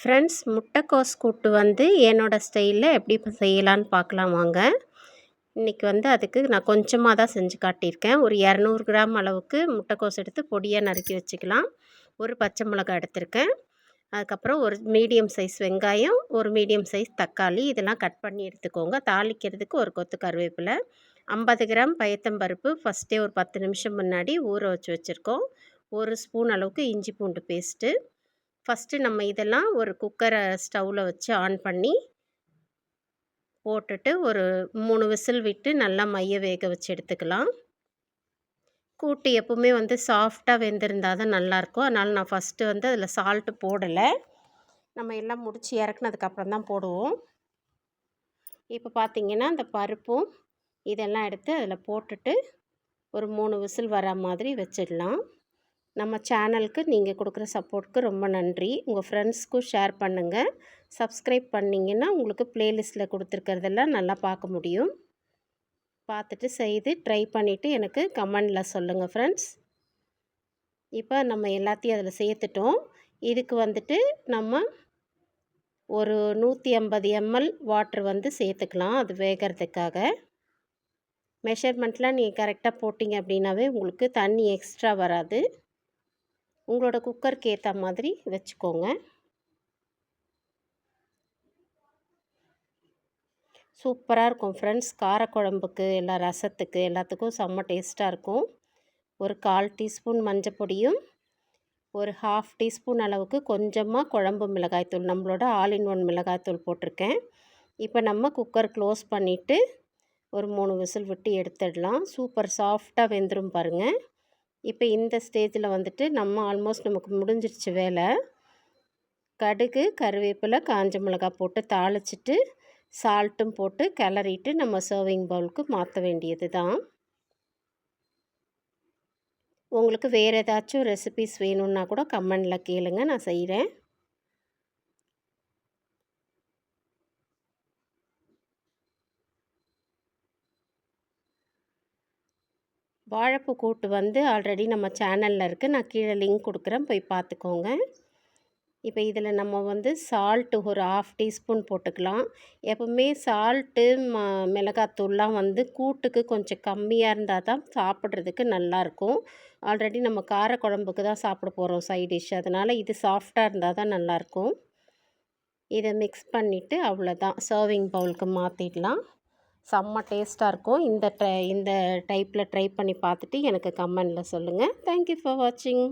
Friends முட்டைக்கோஸ் கூட்டு வந்து என்னோடய ஸ்டைலில் எப்படி இப்போ செய்யலான்னு பார்க்கலாம் வாங்க. இன்றைக்கி வந்து அதுக்கு நான் கொஞ்சமாக தான் செஞ்சு காட்டியிருக்கேன். ஒரு இரநூறு கிராம் அளவுக்கு முட்டைக்கோஸ் எடுத்து பொடியாக நறுக்கி வச்சுக்கலாம். ஒரு பச்சை மிளகா எடுத்திருக்கேன். அதுக்கப்புறம் ஒரு மீடியம் சைஸ் வெங்காயம் ஒரு மீடியம் சைஸ் தக்காளி. இதெல்லாம் கட் பண்ணி எடுத்துக்கோங்க. தாளிக்கிறதுக்கு ஒரு கொத்து கருவேப்பிலை ஐம்பது கிராம் பயத்தம்பருப்பு ஃபஸ்ட்டே ஒரு பத்து நிமிஷம் முன்னாடி ஊற வச்சு வச்சுருக்கோம். ஒரு ஸ்பூன் அளவுக்கு இஞ்சி பூண்டு பேஸ்ட்டு ஃபஸ்ட்டு நம்ம இதெல்லாம் ஒரு குக்கரை ஸ்டவ்வில் வச்சு ஆன் பண்ணி போட்டுட்டு ஒரு மூணு விசில் விட்டு நல்லா மைய வேக வச்சு எடுத்துக்கலாம். கூட்டு எப்பவுமே வந்து சாஃப்டாக வெந்திருந்தால் தான் நல்லாயிருக்கும் அதனால் நான் ஃபஸ்ட்டு வந்து அதில் சால்ட்டு போடலை. நம்ம எல்லாம் முடித்து இறக்குனதுக்கப்புறம் தான் போடுவோம். இப்போ பார்த்திங்கன்னா அந்த பருப்பும் இதெல்லாம் எடுத்து அதில் போட்டுட்டு ஒரு மூணு விசில் வர மாதிரி வச்சிடலாம். நம்ம சேனலுக்கு நீங்கள் கொடுக்குற சப்போர்ட்டுக்கு ரொம்ப நன்றி. உங்கள் ஃப்ரெண்ட்ஸ்க்கும் ஷேர் பண்ணுங்கள் சப்ஸ்கிரைப் பண்ணிங்கன்னா உங்களுக்கு ப்ளேலிஸ்ட்டில் கொடுத்துருக்கறதெல்லாம் நல்லா பார்க்க முடியும். பார்த்துட்டு செய்து ட்ரை பண்ணிவிட்டு எனக்கு கமெண்டில் சொல்லுங்கள் ஃப்ரெண்ட்ஸ். இப்போ நம்ம எல்லாத்தையும் அதில் சேர்த்துட்டோம். இதுக்கு வந்துட்டு நம்ம ஒரு நூற்றி ஐம்பது எம்எல் வாட்ரு வந்து சேர்த்துக்கலாம் அது வேகிறதுக்காக. மெஷர்மெண்ட்லாம் நீங்கள் கரெக்டாக போட்டிங்க அப்படின்னாவே உங்களுக்கு தண்ணி எக்ஸ்ட்ரா வராது. உங்களோட குக்கருக்கு ஏற்ற மாதிரி வச்சுக்கோங்க. சூப்பராக இருக்கும் ஃப்ரெண்ட்ஸ் காரக்குழம்புக்கு எல்லா ரசத்துக்கு எல்லாத்துக்கும் செம்ம டேஸ்ட்டாக இருக்கும். ஒரு கால் டீஸ்பூன் மஞ்சள் பொடியும் ஒரு ஹாஃப் டீஸ்பூன் அளவுக்கு கொஞ்சமாக குழம்பு மிளகாய்த்தூள் நம்மளோட ஆல் இன் ஒன் மிளகாய்த்தூள் போட்டிருக்கேன். இப்போ நம்ம குக்கர் க்ளோஸ் பண்ணிவிட்டு ஒரு மூணு விசில் விட்டு எடுத்துடலாம். சூப்பர் சாஃப்டாக வெந்துடும் பாருங்கள் இப்போ இந்த ஸ்டேஜில் வந்துட்டு நம்ம ஆல்மோஸ்ட் நமக்கு முடிஞ்சிருச்சு வேலை. கடுகு கருவேப்பிலை காஞ்ச மிளகாய் போட்டு தாளிச்சிட்டு சால்ட்டும் போட்டு கிளறிட்டு நம்ம சர்விங் பவுலுக்கு மாற்ற வேண்டியது தான் உங்களுக்கு வேறு ஏதாச்சும் ரெசிபிஸ் வேணும்னா கூட கமெண்டில் கேளுங்க நான் செய்கிறேன் வாழைப்பூ கூட்டு வந்து ஆல்ரெடி நம்ம சேனலில் இருக்குது நான் கீழே லிங்க் கொடுக்குறேன். போய் பார்த்துக்கோங்க. இப்போ இதில் நம்ம வந்து சால்ட்டு ஒரு ஆஃப் டீஸ்பூன் போட்டுக்கலாம். எப்போவுமே சால்ட்டு ம மிளகாத்தூள்லாம் வந்து கூட்டுக்கு கொஞ்சம் கம்மியாக இருந்தால் தான் சாப்பிட்றதுக்கு நல்லாயிருக்கும். ஆல்ரெடி நம்ம காரக்குழம்புக்கு தான் சாப்பிட போகிறோம் சைட் டிஷ் அதனால் இது சாஃப்டாக இருந்தால் தான் நல்லாயிருக்கும். இதை மிக்ஸ் பண்ணிவிட்டு அவ்வளோதான் சர்விங் பவுலுக்கு மாற்றிடலாம் செம்ம டேஸ்ட்டாக இருக்கும். இந்த ட்ரை இந்த டைப்பில் ட்ரை பண்ணி பார்த்துட்டு எனக்கு கமெண்டில் சொல்லுங்கள் தேங்க்யூ ஃபார் வாட்சிங்